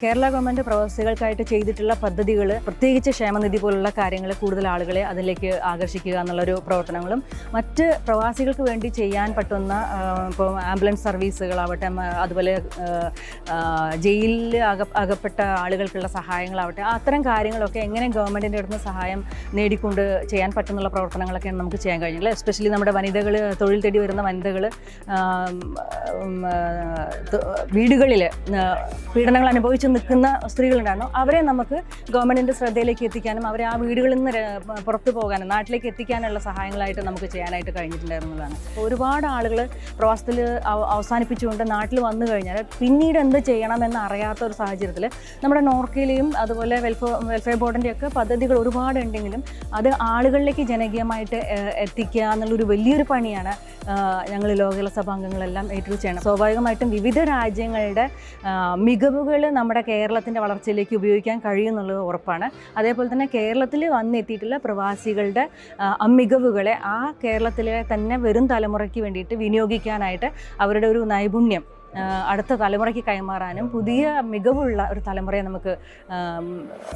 Kerala government പ്രവാസികൾക്കായിട്ട് ചെയ്തിട്ടുള്ള പദ്ധതികൾ പ്രത്യേകിച്ച് ക്ഷേമനിധി പോലുള്ള കാര്യങ്ങൾ കൂടുതൽ ആളുകളെ അതിലേക്ക് ആകർഷിക്കുക എന്നുള്ളൊരു പ്രവർത്തനങ്ങളും മറ്റ് പ്രവാസികൾക്ക് വേണ്ടി ചെയ്യാൻ പറ്റുന്ന ഇപ്പോൾ ആംബുലൻസ് സർവീസുകളാവട്ടെ അതുപോലെ ജയിലിൽ അക അകപ്പെട്ട ആളുകൾക്കുള്ള സഹായങ്ങളാവട്ടെ അത്തരം കാര്യങ്ങളൊക്കെ എങ്ങനെ ഗവൺമെന്റിന്റെ അടുത്ത് സഹായം നേടിക്കൊണ്ട് ചെയ്യാൻ പറ്റുന്നുള്ള പ്രവർത്തനങ്ങളൊക്കെയാണ് നമുക്ക് ചെയ്യാൻ കഴിഞ്ഞില്ല എസ്പെഷ്യലി നമ്മുടെ വനിതകൾ തൊഴിൽ തേടി വരുന്ന വനിതകൾ വീടുകളിൽ പീഡനങ്ങൾ അനുഭവിച്ച് നിൽക്കുന്ന സ്ത്രീകളുണ്ടായിരുന്നു. അവരെ നമുക്ക് ഗവൺമെന്റിന്റെ ശ്രദ്ധയിലേക്ക് എത്തിക്കാനും അവരെ ആ വീടുകളിൽ നിന്ന് പുറത്തു പോകാനും നാട്ടിലേക്ക് എത്തിക്കാനുള്ള സഹായങ്ങളായിട്ട് നമുക്ക് ചെയ്യാനായിട്ട് കഴിഞ്ഞിട്ടുണ്ടായിരുന്നതാണ്. ഒരുപാട് ആളുകൾ പ്രവാസത്തിൽ അവസാനിപ്പിച്ചുകൊണ്ട് നാട്ടിൽ വന്നു കഴിഞ്ഞാൽ പിന്നീട് എന്ത് ചെയ്യണമെന്ന് അറിയാത്ത ഒരു സാഹചര്യത്തിൽ നമ്മുടെ നോർക്കയിലെയും അതുപോലെ വെൽഫെയർ വെൽഫെയർ ബോർഡിന്റെ ഒക്കെ പദ്ധതികൾ ഒരുപാട് ഉണ്ടെങ്കിലും അത് ആളുകളിലേക്ക് ജനകീയമായിട്ട് എത്തിക്കുക എന്നുള്ളൊരു വലിയൊരു പണിയാണ് ഞങ്ങൾ ലോകകല സഭാംഗങ്ങളെല്ലാം ഏറ്റെടുത്ത് ചെയ്യണം സ്വാഭാവികമായിട്ടും വിവിധ രാജ്യങ്ങളുടെ മികവുകൾ നമ്മുടെ കേരളത്തിന്റെ വളർച്ചയിലേക്ക് ഉപയോഗിക്കാൻ കഴിയുമെന്നുള്ളത് ഉറപ്പാണ്. അതേപോലെ തന്നെ കേരളത്തിൽ വന്നെത്തിയിട്ടുള്ള പ്രവാസികളുടെ മികവുകളെ ആ കേരളത്തിലെ തന്നെ വരും തലമുറയ്ക്ക് വേണ്ടിയിട്ട് വിനിയോഗിക്കാനായിട്ട് അവരുടെ ഒരു നൈപുണ്യം അടുത്ത തലമുറയ്ക്ക് കൈമാറാനും പുതിയ മികവുള്ള ഒരു തലമുറയെ നമുക്ക്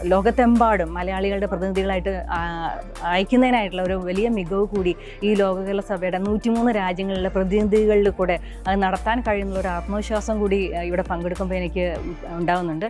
ലോകത്തെമ്പാടും മലയാളികളുടെ പ്രതിനിധികളായിട്ട് അയക്കുന്നതിനായിട്ടുള്ള ഒരു വലിയ മികവ് കൂടി ഈ ലോകകല സഭയുടെ നൂറ്റിമൂന്ന് രാജ്യങ്ങളിലെ പ്രതിനിധികളിൽ കൂടെ അത് നടത്താൻ കഴിയുന്ന ഒരു ആത്മവിശ്വാസം കൂടി ഇവിടെ പങ്കെടുക്കുമ്പോൾ എനിക്ക് ഉണ്ടാകുന്നുണ്ട്